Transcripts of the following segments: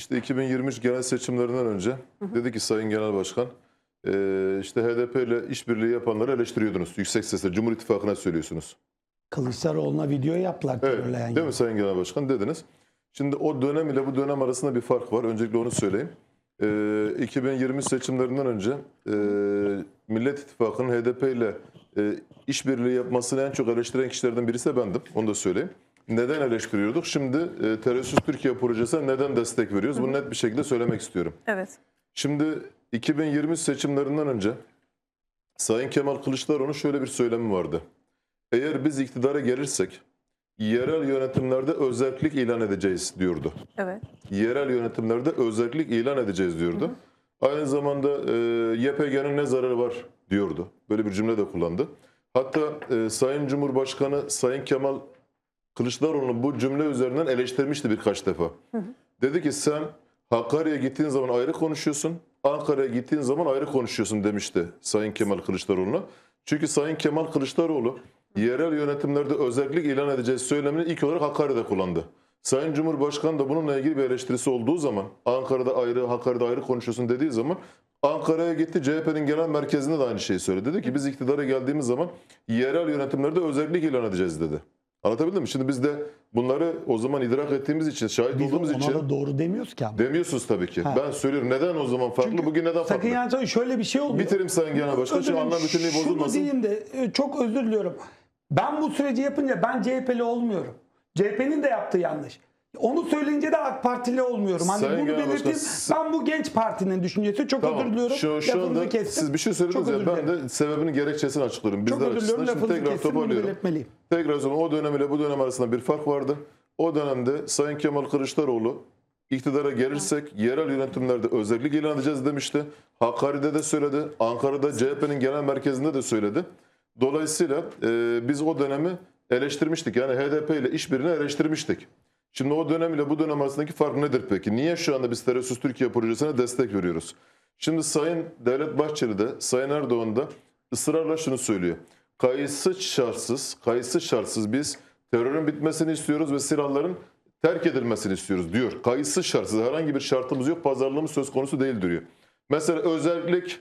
işte 2023 genel seçimlerinden önce dedi ki Sayın Genel Başkan e, işte HDP ile işbirliği yapanları eleştiriyordunuz. Yüksek sesle Cumhur İttifakı'na söylüyorsunuz. Kılıçdaroğlu'na video yaptılar Evet, değil mi Sayın Genel Başkan dediniz. Şimdi o dönem ile bu dönem arasında bir fark var. Öncelikle onu söyleyeyim. Ee, 2020 seçimlerinden önce e, Millet İttifakı'nın HDP ile e, işbirliği yapmasını en çok eleştiren kişilerden birisi de bendim. Onu da söyleyeyim. Neden eleştiriyorduk? Şimdi e, Terörsüz Türkiye projesine neden destek veriyoruz? Bunu net bir şekilde söylemek istiyorum. Evet. Şimdi 2020 seçimlerinden önce Sayın Kemal Kılıçdaroğlu'nun şöyle bir söylemi vardı. Eğer biz iktidara gelirsek yerel yönetimlerde özellik ilan edeceğiz diyordu. Evet. Yerel yönetimlerde özellik ilan edeceğiz diyordu. Aynı zamanda e, YPG'nin ne zararı var diyordu. Böyle bir cümle de kullandı. Hatta e, Sayın Cumhurbaşkanı Sayın Kemal Kılıçdaroğlu'nu bu cümle üzerinden eleştirmişti birkaç defa. Dedi ki sen Hakkari'ye gittiğin zaman ayrı konuşuyorsun, Ankara'ya gittiğin zaman ayrı konuşuyorsun demişti Sayın Kemal Kılıçdaroğlu'na. Çünkü Sayın Kemal Kılıçdaroğlu yerel yönetimlerde özellik ilan edeceğiz söylemini ilk olarak Hakkari'de kullandı. Sayın Cumhurbaşkanı da bununla ilgili bir eleştirisi olduğu zaman Ankara'da ayrı, Hakkari'de ayrı konuşuyorsun dediği zaman Ankara'ya gitti CHP'nin genel merkezinde de aynı şeyi söyledi. Dedi ki biz iktidara geldiğimiz zaman yerel yönetimlerde özellik ilan edeceğiz dedi. Anlatabildim mi? Şimdi biz de bunları o zaman idrak ettiğimiz için, şahit Biz olduğumuz ona için da doğru demiyoruz ki ama. demiyorsunuz tabii ki. Ha. Ben söylüyorum neden o zaman farklı, Çünkü bugün neden farklı? Sakın yani şöyle bir şey oluyor. Bitirim Sayın Genel Başkan dilerim, anlam bütünlüğü Şunu bozulmasın. diyeyim de e, çok özür diliyorum. Ben bu süreci yapınca ben CHP'li olmuyorum. CHP'nin de yaptığı yanlış. Onu söyleyince de AK Partili olmuyorum. Hani Sayın bunu Genel belirteyim. Başkan, Ben bu genç partinin düşüncesi. Çok Tamam. özür diliyorum. Şu, şu anda kestim. siz bir şey söylediniz Çok ya ben de sebebinin gerekçesini açıklıyorum. Çok Bizler özür diliyorum. şimdi tekrar kestim. Toparlıyorum. Tekrar zaman o dönem ile bu dönem arasında bir fark vardı. O dönemde Sayın Kemal Kılıçdaroğlu iktidara gelirsek yerel yönetimlerde özellik ilan edeceğiz demişti. Hakkari'de de söyledi. Ankara'da CHP'nin genel merkezinde de söyledi. Dolayısıyla e, biz o dönemi eleştirmiştik. Yani HDP ile işbirliğini eleştirmiştik. Şimdi o dönem ile bu dönem arasındaki fark nedir peki? Niye şu anda biz Terörsüz Türkiye projesine destek veriyoruz? Şimdi Sayın Devlet Bahçeli de Sayın Erdoğan da ısrarla şunu söylüyor. Kayıtsız şartsız, kayıtsız şartsız biz terörün bitmesini istiyoruz ve silahların terk edilmesini istiyoruz diyor. Kayıtsız şartsız herhangi bir şartımız yok, pazarlığımız söz konusu değil diyor. Mesela özellik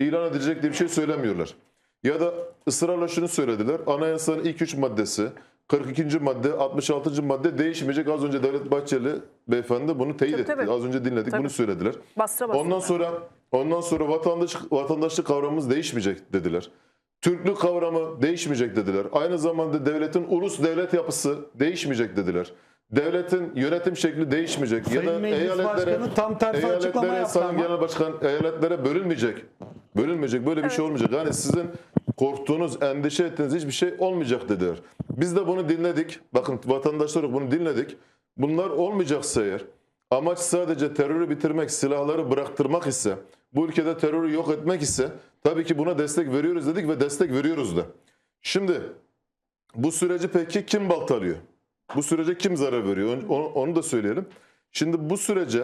ilan edilecek diye bir şey söylemiyorlar. Ya da ısrarla şunu söylediler. Anayasanın ilk üç maddesi 42. madde, 66. madde değişmeyecek. Az önce Devlet Bahçeli beyefendi bunu teyit Tabii, etti. tabii. Az önce dinledik. Tabii. Bunu söylediler. Bastıra bastıra. Ondan sonra ondan sonra vatandaş vatandaşlık kavramımız değişmeyecek dediler. Türklük kavramı değişmeyecek dediler. Aynı zamanda devletin ulus devlet yapısı değişmeyecek dediler. Devletin yönetim şekli değişmeyecek Sayın ya da Meclis eyaletlere Başkanı tam tersi açıklama eyaletlere yaptı Sayın ama. Genel Başkan eyaletlere bölünmeyecek. Bölünmeyecek. Böyle bir şey olmayacak. Yani sizin korktuğunuz, endişe ettiğiniz hiçbir şey olmayacak dediler. Biz de bunu dinledik. Bakın vatandaşlar olarak bunu dinledik. Bunlar olmayacaksa eğer amaç sadece terörü bitirmek, silahları bıraktırmak ise, bu ülkede terörü yok etmek ise tabii ki buna destek veriyoruz dedik ve destek veriyoruz da. Şimdi bu süreci peki kim baltalıyor? Bu sürece kim zarar veriyor? Onu, onu da söyleyelim. Şimdi bu sürece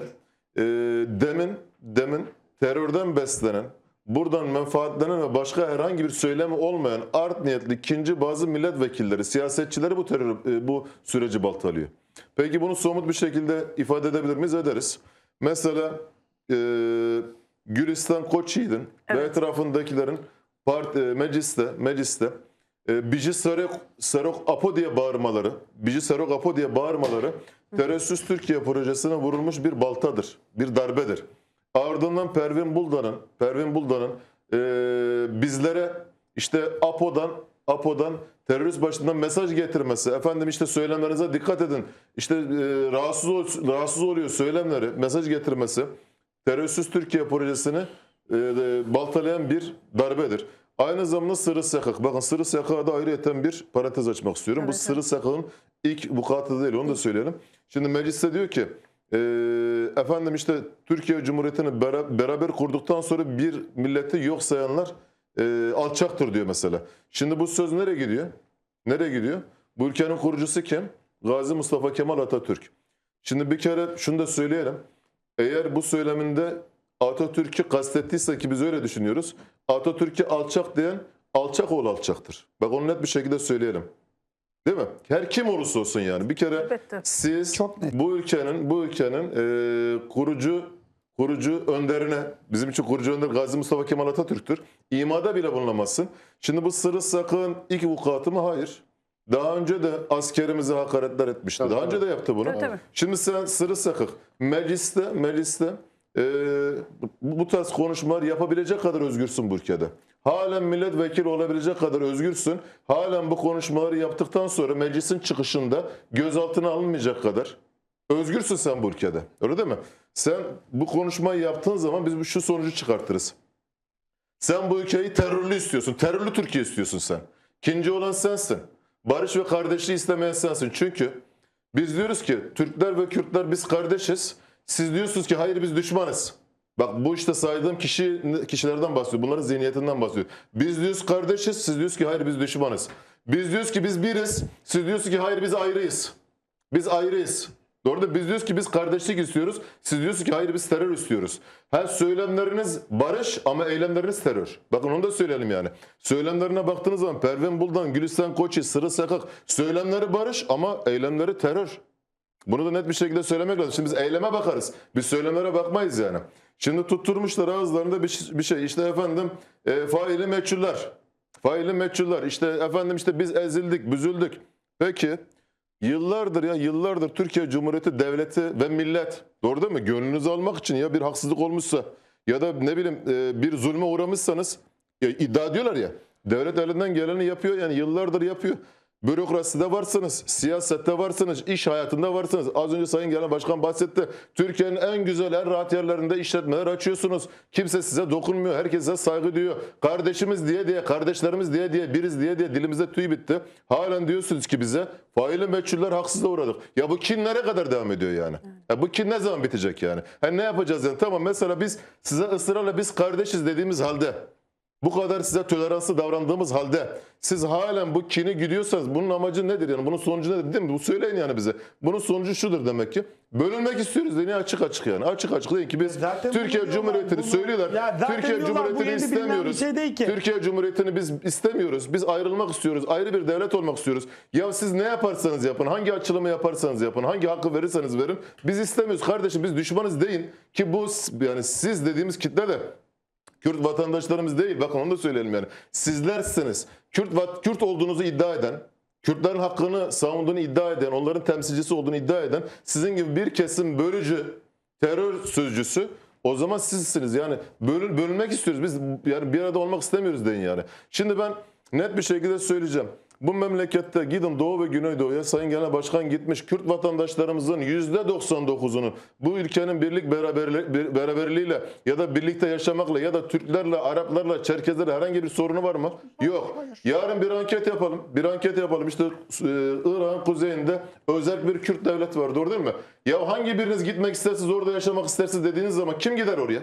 e, demin demin terörden beslenen, buradan menfaatlenen ve başka herhangi bir söylemi olmayan art niyetli ikinci bazı milletvekilleri, siyasetçileri bu terör e, bu süreci baltalıyor. Peki bunu somut bir şekilde ifade edebilir miyiz? Ederiz. Mesela e, Gülistan Koçyiğit'in ve Evet. etrafındakilerin part, e, mecliste, mecliste e, Bici Serok, Serok Apo diye bağırmaları, Bici Serok Apo diye bağırmaları terörsüz Türkiye projesine vurulmuş bir baltadır, bir darbedir. Ardından Pervin Buldan'ın, Pervin Buldan'ın e, bizlere işte Apo'dan, Apo'dan terörist başından mesaj getirmesi, efendim işte söylemlerinize dikkat edin, işte e, rahatsız, rahatsız oluyor söylemleri, mesaj getirmesi, terörsüz Türkiye projesini e, e, baltalayan bir darbedir. Aynı zamanda Sırrı Sakık. Bakın Sırrı Sakık'a da ayrıyeten bir parantez açmak istiyorum. Bu Evet, Sırrı Sakık'ın ilk vukuatı değil onu da söyleyelim. Şimdi mecliste diyor ki e, efendim işte Türkiye Cumhuriyeti'ni bera- beraber kurduktan sonra bir milleti yok sayanlar e, alçaktır diyor mesela. Şimdi bu söz nereye gidiyor? Nereye gidiyor? Bu ülkenin kurucusu kim? Gazi Mustafa Kemal Atatürk. Şimdi bir kere şunu da söyleyelim. Eğer bu söyleminde Atatürk'ü kastettiyse ki biz öyle düşünüyoruz. Atatürk'ü alçak diyen alçak oğlu alçaktır. Bak onu net bir şekilde söyleyelim. Değil mi? Her kim olursa olsun yani. Bir kere Elbette. siz Çok net. bu ülkenin bu ülkenin e, kurucu kurucu önderine bizim için kurucu önder Gazi Mustafa Kemal Atatürk'tür. İmada bile bulunamazsın. Şimdi bu sırrı sakın ilk vukuatı mı? Hayır. Daha önce de askerimize hakaretler etmişti. Tabii, Daha tabii. önce de yaptı bunu. Tabii, tabii. Şimdi sen sırrı sakık mecliste mecliste e, bu, tarz konuşmalar yapabilecek kadar özgürsün bu ülkede. Halen milletvekili olabilecek kadar özgürsün. Halen bu konuşmaları yaptıktan sonra meclisin çıkışında gözaltına alınmayacak kadar özgürsün sen bu ülkede. Öyle değil mi? Sen bu konuşmayı yaptığın zaman biz şu sonucu çıkartırız. Sen bu ülkeyi terörlü istiyorsun. Terörlü Türkiye istiyorsun sen. İkinci olan sensin. Barış ve kardeşliği istemeyen sensin. Çünkü biz diyoruz ki Türkler ve Kürtler biz kardeşiz. Siz diyorsunuz ki hayır biz düşmanız. Bak bu işte saydığım kişi kişilerden bahsediyor. Bunların zihniyetinden bahsediyor. Biz diyoruz kardeşiz. Siz diyorsunuz ki hayır biz düşmanız. Biz diyoruz ki biz biriz. Siz diyorsunuz ki hayır biz ayrıyız. Biz ayrıyız. Doğru da biz diyoruz ki biz kardeşlik istiyoruz. Siz diyorsunuz ki hayır biz terör istiyoruz. Ha söylemleriniz barış ama eylemleriniz terör. Bakın onu da söyleyelim yani. Söylemlerine baktığınız zaman Pervin Buldan, Gülistan Koçi, Sırı Sakak söylemleri barış ama eylemleri terör. Bunu da net bir şekilde söylemek lazım. Şimdi biz eyleme bakarız. Biz söylemlere bakmayız yani. Şimdi tutturmuşlar ağızlarında bir, bir şey. İşte efendim e, faili meçhuller. Faili meçhuller. İşte efendim işte biz ezildik, büzüldük. Peki yıllardır ya yıllardır Türkiye Cumhuriyeti devleti ve millet doğru değil mi? Gönlünüzü almak için ya bir haksızlık olmuşsa ya da ne bileyim e, bir zulme uğramışsanız ya iddia ediyorlar ya. Devlet elinden geleni yapıyor yani yıllardır yapıyor. Bürokraside varsınız, siyasette varsınız, iş hayatında varsınız. Az önce Sayın Genel Başkan bahsetti. Türkiye'nin en güzel, en rahat yerlerinde işletmeler açıyorsunuz. Kimse size dokunmuyor, herkes size saygı duyuyor. Kardeşimiz diye diye, kardeşlerimiz diye diye, biriz diye diye dilimize tüy bitti. Halen diyorsunuz ki bize faili meçhuller haksızlığa uğradık. Ya bu kin nereye kadar devam ediyor yani? Ya bu kin ne zaman bitecek yani? Ha ne yapacağız yani? Tamam mesela biz size ısrarla biz kardeşiz dediğimiz halde bu kadar size toleranslı davrandığımız halde siz halen bu kini gidiyorsanız bunun amacı nedir yani? Bunun sonucu nedir değil mi? Bu söyleyin yani bize. Bunun sonucu şudur demek ki. Bölünmek istiyoruz deniyor açık açık yani. Açık açık deyin ki biz Zaten Türkiye Cumhuriyeti'ni bunu- söylüyorlar. Ya Türkiye Cumhuriyeti'ni bir istemiyoruz. şey. Türkiye Cumhuriyeti'ni biz istemiyoruz. Biz ayrılmak istiyoruz. Ayrı bir devlet olmak istiyoruz. Ya siz ne yaparsanız yapın, hangi açılımı yaparsanız yapın, hangi hakkı verirseniz verin. Biz istemiyoruz kardeşim. Biz düşmanız deyin ki bu yani siz dediğimiz kitle de Kürt vatandaşlarımız değil. Bakın onu da söyleyelim yani. Sizlersiniz. Kürt, Kürt olduğunuzu iddia eden, Kürtlerin hakkını savunduğunu iddia eden, onların temsilcisi olduğunu iddia eden sizin gibi bir kesim bölücü, terör sözcüsü o zaman sizsiniz. Yani bölün, bölünmek istiyoruz. Biz yani bir arada olmak istemiyoruz deyin yani. Şimdi ben net bir şekilde söyleyeceğim. Bu memlekette gidin Doğu ve Güneydoğu'ya Sayın Genel Başkan gitmiş. Kürt vatandaşlarımızın %99'unun bu ülkenin birlik beraberli- bir- beraberliğiyle ya da birlikte yaşamakla ya da Türklerle, Araplarla, Çerkezlerle herhangi bir sorunu var mı? Yok. Yarın bir anket yapalım. Bir anket yapalım. İşte e, Irak'ın kuzeyinde özel bir Kürt devleti var. Doğru değil mi? Ya hangi biriniz gitmek istersiniz, orada yaşamak istersiniz dediğiniz zaman kim gider oraya?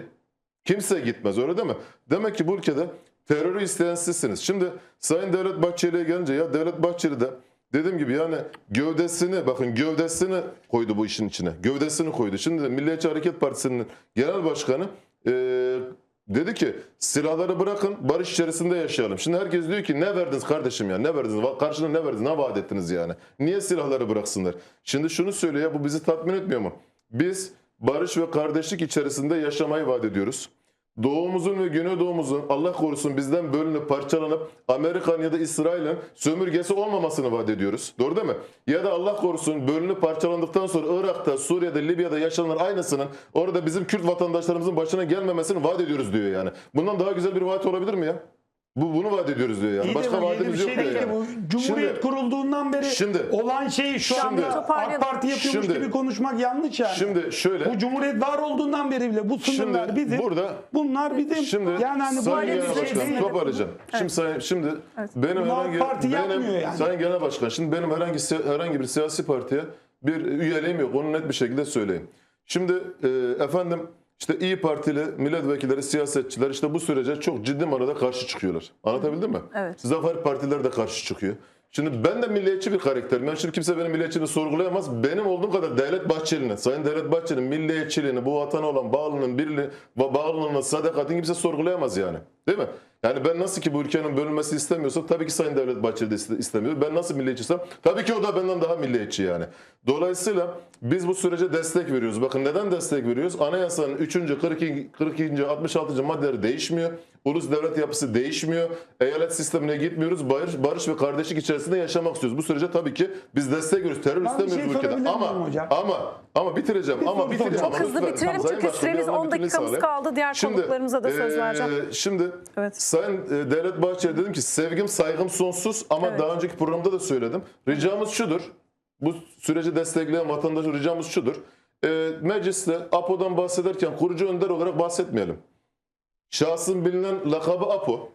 Kimse gitmez öyle değil mi? Demek ki bu ülkede terörü isteyen sizsiniz. Şimdi Sayın Devlet Bahçeli'ye gelince ya Devlet Bahçeli de dediğim gibi yani gövdesini bakın gövdesini koydu bu işin içine. Gövdesini koydu. Şimdi Milliyetçi Hareket Partisi'nin genel başkanı eee, dedi ki silahları bırakın barış içerisinde yaşayalım. Şimdi herkes diyor ki ne verdiniz kardeşim ya ne verdiniz? Karşına ne verdiniz? Ne vaat ettiniz yani? Niye silahları bıraksınlar? Şimdi şunu söylüyor ya bu bizi tatmin etmiyor mu? Biz barış ve kardeşlik içerisinde yaşamayı vaat ediyoruz. Doğumuzun ve Güneydoğumuzun Allah korusun bizden bölünüp parçalanıp Amerikan ya da İsrail'in sömürgesi olmamasını vaat ediyoruz. Doğru değil mi? Ya da Allah korusun bölünüp parçalandıktan sonra Irak'ta, Suriye'de, Libya'da yaşanan aynısının orada bizim Kürt vatandaşlarımızın başına gelmemesini vaat ediyoruz diyor yani. Bundan daha güzel bir vaat olabilir mi ya? Bu bunu vaat ediyoruz diyor yani. İyi de Başka bu yeni vaadimiz bir yok şey diyor değil ki yani. bu. Cumhuriyet Şimdi- kurulduğundan beri Şimdi- olan şeyi şu Şimdi- anda AK Parti yapıyormuş Şimdi- gibi konuşmak yanlış yani. Şimdi şöyle bu Cumhuriyet var olduğundan beri bile bu sınırlar Şimdi bizim. burada- bunlar bizim. Şimdi yani hani bu Sayın öyle Genel bir şey Başkan değil. toparlayacağım. Şimdi sayın, şimdi benim Bunu AK herhangi Parti yapmıyor benim yani. Sayın Genel Başkan şimdi benim herhangi herhangi bir siyasi partiye bir üyeliğim yok. Onu net bir şekilde söyleyeyim. Şimdi e, efendim işte İyi Partili milletvekilleri, siyasetçiler işte bu sürece çok ciddi manada karşı çıkıyorlar. Anlatabildim mi? Evet. Zafer partiler de karşı çıkıyor. Şimdi ben de milliyetçi bir karakterim. Yani şimdi kimse benim milliyetçiliğimi sorgulayamaz. Benim olduğum kadar Devlet Bahçeli'nin, Sayın Devlet Bahçeli'nin milliyetçiliğini, bu vatana olan bağlılığının, birliği, bağlılığını, sadakatini kimse sorgulayamaz yani. Değil mi? Yani ben nasıl ki bu ülkenin bölünmesi istemiyorsam tabii ki Sayın Devlet Bahçeli de iste- istemiyor. Ben nasıl milliyetçisem tabii ki o da benden daha milliyetçi yani. Dolayısıyla biz bu sürece destek veriyoruz. Bakın neden destek veriyoruz? Anayasanın 3. 42. 42. 66. maddeleri değişmiyor. Ulus devlet yapısı değişmiyor. Eyalet sistemine gitmiyoruz. Barış, barış ve kardeşlik içerisinde yaşamak istiyoruz. Bu sürece tabii ki biz destek veriyoruz. Terör bir istemiyoruz şey ülkede. sorabilir Ama hocam? ama ama bitireceğim. Bir ama bitireceğim. Çok hızlı bitirelim çünkü süremiz anın 10 bütünlüğünü dakikamız sağlayayım. kaldı. Diğer konuklarımıza da söz vereceğim. Şimdi Evet. Sayın e, Devlet Bahçeli dedim ki sevgim saygım sonsuz ama Evet. daha önceki programda da söyledim. Ricamız şudur. Bu süreci destekleyen vatandaşa ricamız şudur. E, mecliste APO'dan bahsederken kurucu önder olarak bahsetmeyelim. Şahsın bilinen lakabı APO.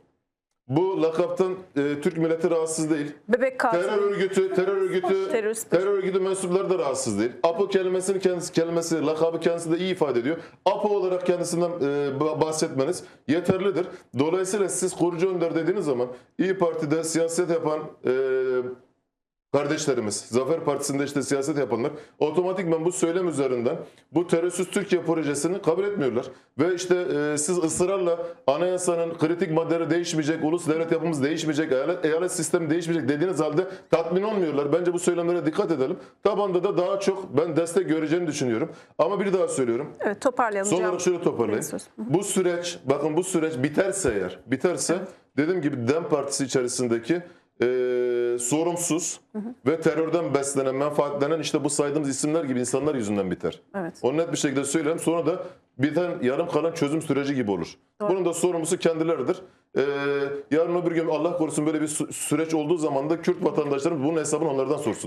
Bu lakaptan e, Türk milleti rahatsız değil. Bebek Terör katili. örgütü, terör örgütü, Terörist. terör örgütü mensupları da rahatsız değil. APO kelimesini kendisi, kelimesi, lakabı kendisi de iyi ifade ediyor. APO olarak kendisinden e, ba- bahsetmeniz yeterlidir. Dolayısıyla siz kurucu önder dediğiniz zaman İyi Parti'de siyaset yapan e, kardeşlerimiz, Zafer Partisi'nde işte siyaset yapanlar otomatikman bu söylem üzerinden bu terörsüz Türkiye projesini kabul etmiyorlar. Ve işte e, siz ısrarla anayasanın kritik maddeleri değişmeyecek, ulus devlet yapımız değişmeyecek, eyalet, eyalet sistemi değişmeyecek dediğiniz halde tatmin olmuyorlar. Bence bu söylemlere dikkat edelim. Tabanda da daha çok ben destek göreceğini düşünüyorum. Ama bir daha söylüyorum. Evet toparlayalım. Son olarak şöyle toparlayayım. Bu süreç, bakın bu süreç biterse eğer, biterse dediğim gibi DEM Partisi içerisindeki e, sorumsuz ve terörden beslenen, menfaatlenen işte bu saydığımız isimler gibi insanlar yüzünden biter. Evet. Onu net bir şekilde söyleyeyim. Sonra da biten yarım kalan çözüm süreci gibi olur. Bunun da sorumlusu kendileridir. E, yarın öbür gün Allah korusun böyle bir sü- süreç olduğu zaman da Kürt vatandaşlarımız bunun hesabını onlardan sorsunlar.